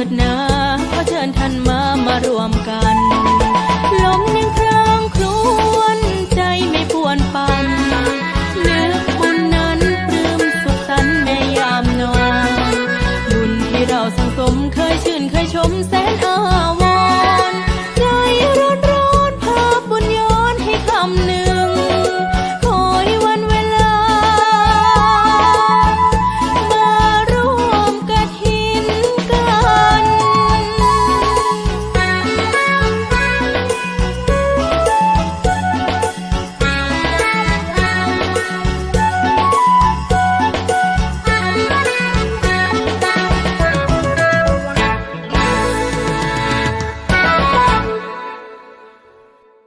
ิดนาขอเชิญท่านมามารวมกัน ลมยังครางครวนใจไม่ปวนปันนึกบุญนั้นปลื้มสุขสันต์ในยามนอนบุญที่เราสังสมเคยชื่นเคยชมแสน